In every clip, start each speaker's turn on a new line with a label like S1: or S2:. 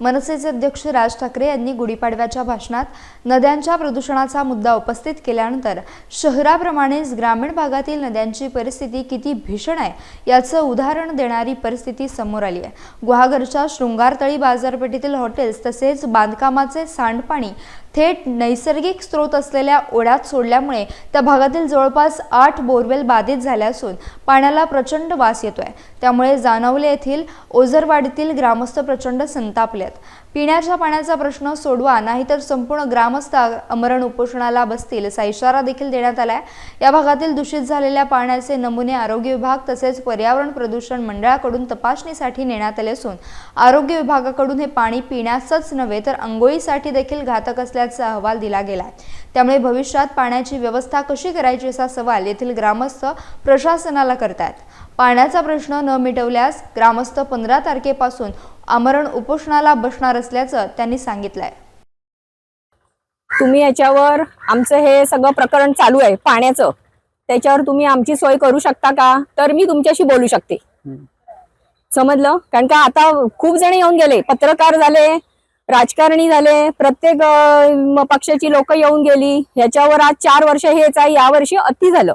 S1: मनसेचे अध्यक्ष राज ठाकरे यांनी गुढीपाडव्याच्या भाषणात नद्यांच्या प्रदूषणाचा मुद्दा उपस्थित केल्यानंतर शहराप्रमाणेच ग्रामीण भागातील नद्यांची परिस्थिती किती भीषण आहे याचं उदाहरण देणारी परिस्थिती समोर आली आहे. गुहागरच्या शृंगारतळी बाजारपेठेतील हॉटेल्स तसेच बांधकामाचे सांडपाणी थेट नैसर्गिक स्रोत असलेल्या ओढ्यात सोडल्यामुळे त्या भागातील जवळपास आठ बोरवेल बाधित झाल्या असून पाण्याला प्रचंड वास येतोय. त्यामुळे जानवले येथील ओझरवाडीतील ग्रामस्थ प्रचंड संतापले. आहेत. पिण्याच्या पाण्याचा प्रश्न सोडवा नाहीतर संपूर्ण ग्रामस्थ अमरण उपोषणाला बसतील असा इशारा देखील देण्यात आलाय. या भागातील दूषित झालेल्या पाण्याचे नमुने आरोग्य विभाग तसेच पर्यावरण प्रदूषण मंडळाकडून तपासणीसाठी नेण्यात आले असून आरोग्य विभागाकडून हे पाणी पिण्याचंच नव्हे तर अंघोळीसाठी देखील घातक असल्याचा अहवाल दिला गेलाय. त्यामुळे भविष्यात पाण्याची व्यवस्था कशी करायची असा सवाल येथील ग्रामस्थ प्रशासनाला करतायत पाण्याचा प्रश्न न मिटवल्यास ग्रामस्थ पंधरा तारखेपासून आमरण उपोषणाला बसणार असल्याचं त्यांनी सांगितलंय.
S2: तुम्ही याच्यावर आमचं हे सगळं प्रकरण चालू आहे पाण्याचं. त्याच्यावर तुम्ही आमची सोय करू शकता का? तर मी तुमच्याशी बोलू शकते. समजलं? कारण का आता खूप जण येऊन गेले पत्रकार झाले राजकारणी झाले प्रत्येक पक्षाची लोक येऊन गेली. ह्याच्यावर आज चार वर्ष हेच आहे यावर्षी अति झालं.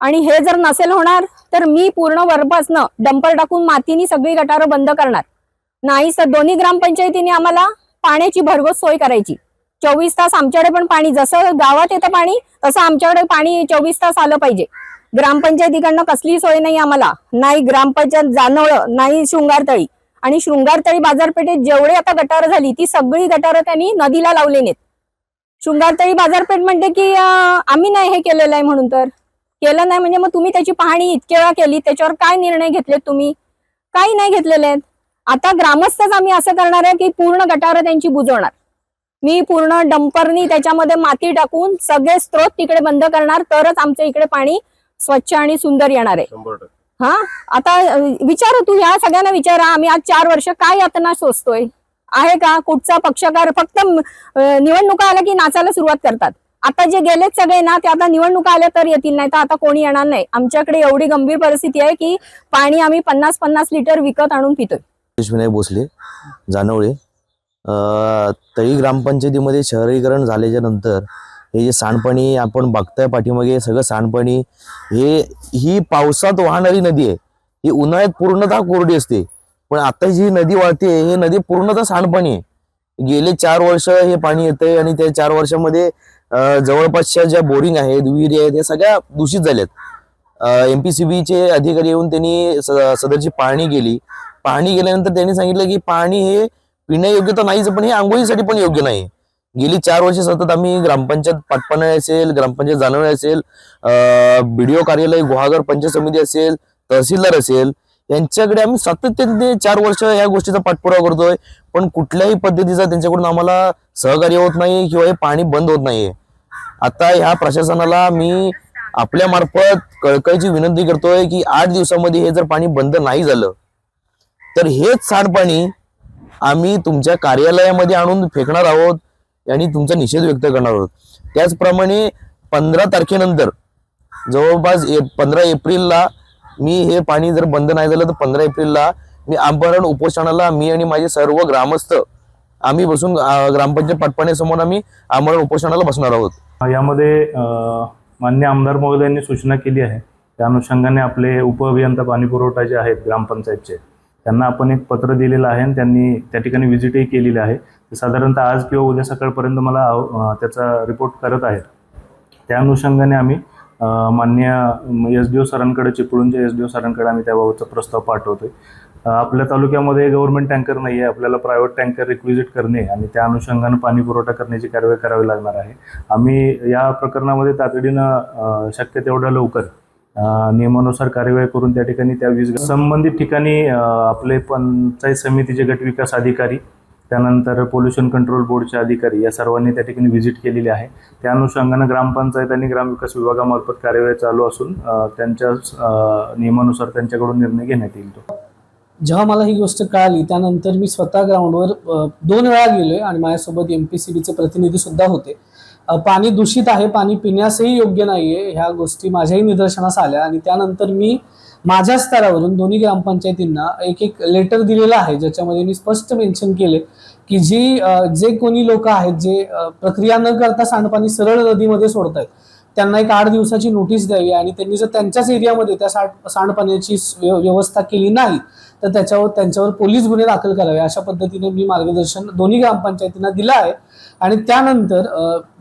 S2: आणि हे जर नसेल होणार तर मी पूर्ण वरपासनं डंपर टाकून मातीनी सगळी गटारं बंद करणार. नाही सर दोन्ही ग्रामपंचायतीने आम्हाला पाण्याची भरघोस सोय करायची. चोवीस तास आमच्याकडे पण पाणी जसं गावात येतं पाणी तसं आमच्याकडे पाणी चोवीस तास आलं पाहिजे. ग्रामपंचायतीकडनं कसली सोय नाही आम्हाला. नाही ग्रामपंचायत जानवळ नाही शृंगारतळी. आणि शृंगारतळी बाजारपेठेत जेवढे आता गटारं झाली ती सगळी गटारं त्यांनी नदीला लावले नाहीत शृंगारतळी बाजारपेठ म्हणते की आम्ही नाही हे केलेलं आहे म्हणून तर. केलं नाही म्हणजे मग तुम्ही त्याची पाहणी इतके वेळा केली त्याच्यावर काय निर्णय घेतलेत तुम्ही? काही नाही घेतलेले आहेत. आता ग्रामस्थच आम्ही असं करणार आहे की पूर्ण गटारं त्यांची बुजवणार. मी पूर्ण डंपरनी त्याच्यामध्ये माती टाकून सगळे स्त्रोत तिकडे बंद करणार तरच आमच्या इकडे पाणी स्वच्छ आणि सुंदर येणार आहे. हा? आता विचार तू ह्या सगळ्यांना विचारा आम्ही आज चार वर्ष काय यातना सोसतोय? आहे का? कुठचा पक्षकार? फक्त निवडणुका आल्या की नाचायला सुरुवात करतात. आता जे गेलेत सगळे ना ते आता निवडणुका आल्या तर येतील नाही तर आता कोणी येणार नाही. आमच्याकडे एवढी गंभीर परिस्थिती आहे की पाणी आम्ही पन्नास पन्नास लिटर विकत आणून पितोय.
S3: विनायक भोसले जानवळे. तळी ग्रामपंचायतीमध्ये शहरीकरण झाल्याच्यानंतर हे जे सांडपाणी आपण बघताय पाठीमागे हे सगळं सांडपाणी हे ही पावसात वाहणारी नदी आहे. ही उन्हाळ्यात पूर्णतः कोरडी असते. पण आता जी नदी वाहते हे नदी पूर्णतः सांडपाणी आहे. गेले चार वर्ष हे पाणी येतंय आणि त्या चार वर्षामध्ये जवळपासच्या ज्या बोरिंग आहेत विहिरी आहेत या सगळ्या दूषित झाल्यात. एम पी सी बीचे अधिकारी येऊन त्यांनी सदरची पाहणी केली. पाहणी केल्यानंतर त्यांनी सांगितलं की पाणी हे पिण्यायोग्य तर नाहीच पण हे आंघोळीसाठी पण योग्य नाही. गेली चार वर्ष सतत आम्ही ग्रामपंचायत पाटपणे असेल ग्रामपंचायत जानवे असेल बीडीओ कार्यालय गुहागर पंचायत समिती असेल तहसीलदार असेल यांच्याकडे आम्ही सातत्याने चार वर्ष या गोष्टीचा पाठपुरावा करतोय. पण कुठल्याही पद्धतीचा त्यांच्याकडून आम्हाला सहकार्य होत नाही किंवा हे पाणी बंद होत नाहीये. आता ह्या प्रशासनाला मी आपल्या मार्फत कळकळीची विनंती करतोय की आठ दिवसामध्ये हे जर पाणी बंद नाही झालं तर हेच सांडपाणी आम्ही तुमच्या कार्यालयामध्ये आणून फेकणार आहोत. यांनी तुमचा निषेध व्यक्त करणार आहोत. त्याचप्रमाणे पंधरा तारखेनंतर जवळपास पंधरा एप्रिलला मी हे पाणी जर बंद नाही झालं तर पंधरा एप्रिलला मी आमरण उपोषणाला मी आणि माझे सर्व ग्रामस्थ आम्ही बसून ग्रामपंचायत पाटपाण्यासमोर आम्ही आमरण उपोषणाला बसणार आहोत.
S4: यामध्ये मान्य आमदार महोदयांनी सूचना केली आहे. त्या अनुषंगाने आपले उपअभियंता पाणीपुरवठा जे आहेत ग्रामपंचायतचे त्यांना आपण एक पत्र दिलेलं आहे आणि त्यांनी त्या ठिकाणी व्हिजिटही केलेली आहे. साधारणतः आज किंवा उद्या सकाळपर्यंत मला त्याचा रिपोर्ट करत आहेत. त्या अनुषंगाने आम्ही मान्य एस डी ओ सरांकडे चिपळूणच्या एस डी ओ सरांकडे आम्ही त्याबाबतचा प्रस्ताव पाठवतोय. आपल्या तालुक्यामध्ये गव्हर्नमेंट टँकर नाही आहे आपल्याला प्रायव्हेट टँकर रिक्विजिट करणे आणि त्या अनुषंगानं पाणी पुरवठा करण्याची कारवाई करावी लागणार आहे. आम्ही या प्रकरणामध्ये तातडीनं शक्य तेवढ्या लवकर नियमानुसार कार्यवाही करून त्या ठिकाणी त्या वीज संबंधित ठिकाणी आपले पंचायत समितीचे गटविकास अधिकारी त्यानंतर पोल्युशन कंट्रोल बोर्डचे अधिकारी या सर्वांनी त्या ठिकाणी व्हिजिट केलेली आहे. त्या अनुषंगानं ग्रामपंचायत आणि ग्रामविकास विभागामार्फत कार्यवाही चालू असून त्यांच्या नियमानुसार त्यांच्याकडून निर्णय घेण्यात येईल तो.
S5: जेव्हा मला ही गोष्ट कळाली त्यानंतर मी स्वतः ग्राउंडवर दोन वेळा गेलोय आणि माझ्यासोबत एम पी सी बीचे प्रतिनिधी सुद्धा होते. पाणी दूषित आहे पाणी पिण्यासही योग्य नाहीये ह्या गोष्टी माझ्याही निदर्शनास आल्या. आणि त्यानंतर मी माझ्या स्तरावरून दोन्ही ग्रामपंचायतींना एक एक लेटर दिलेलं आहे ज्याच्यामध्ये मी स्पष्ट मेन्शन केले की जी जे कोणी लोक आहेत जे प्रक्रिया न करता सांडपाणी सरळ नदीमध्ये सोडत आहेत त्यांना एक आठ दिवसाची नोटीस द्यावी. आणि त्यांनी जर त्यांच्याच एरियामध्ये त्या सांडपाण्याची व्य- व्यवस्था केली नाही तर त्याच्यावर त्यांच्यावर पोलीस गुन्हे दाखल करावे अशा पद्धतीने मी मार्गदर्शन दोन्ही ग्रामपंचायतींना दिलं आहे. आणि त्यानंतर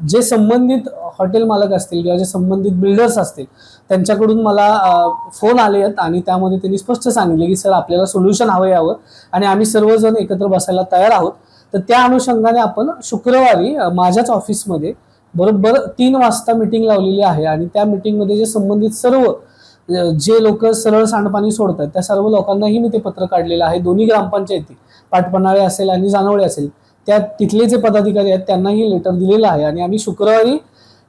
S5: जे संबंधित हॉटेल मालक असतील किंवा जे संबंधित बिल्डर्स असतील त्यांच्याकडून मला फोन आले आहेत आणि त्यामध्ये त्यांनी स्पष्ट सांगितले की सर आपल्याला सोल्युशन हवं यावं आणि आम्ही सर्वजण एकत्र बसायला तयार आहोत. तर त्या अनुषंगाने आपण शुक्रवारी माझ्याच ऑफिसमध्ये बरोबर तीन वाजता मिटिंग लावलेली आहे आणि त्या मिटिंगमध्ये जे संबंधित सर्व जे लोक सरळ सांडपाणी सोडतात त्या सर्व लोकांनाही मी ते पत्र काढलेलं आहे. दोन्ही ग्रामपंचायती पाटपणाळे असेल आणि जानवळे असेल त्या तिथले जे पदाधिकारी आहेत त्यांनाही लेटर दिलेलं आहे. आणि आम्ही शुक्रवारी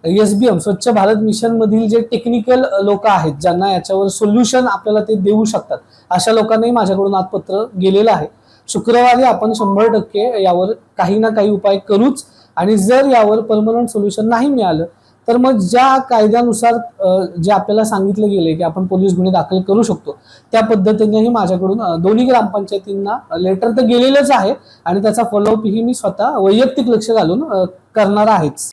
S5: एस बी एम स्वच्छ भारत मिशनमधील जे टेक्निकल लोक आहेत ज्यांना याच्यावर सोल्युशन आपल्याला ते देऊ शकतात अशा लोकांनाही माझ्याकडून आज पत्र गेलेलं आहे. शुक्रवारी आपण शंभर टक्के यावर काही ना काही उपाय करूच आणि जर यावर परमनंट सोल्युशन नाही मिळालं तर मग ज्या कायद्यानुसार जे आपल्याला सांगितलं गेले की आपण पोलीस गुन्हे दाखल करू शकतो त्या पद्धतीनेही माझ्याकडून दोन्ही ग्रामपंचायतींना लेटर तर गेलेलंच आहे आणि त्याचा फॉलोअपही मी स्वतः वैयक्तिक लक्ष घालून करणार आहेच.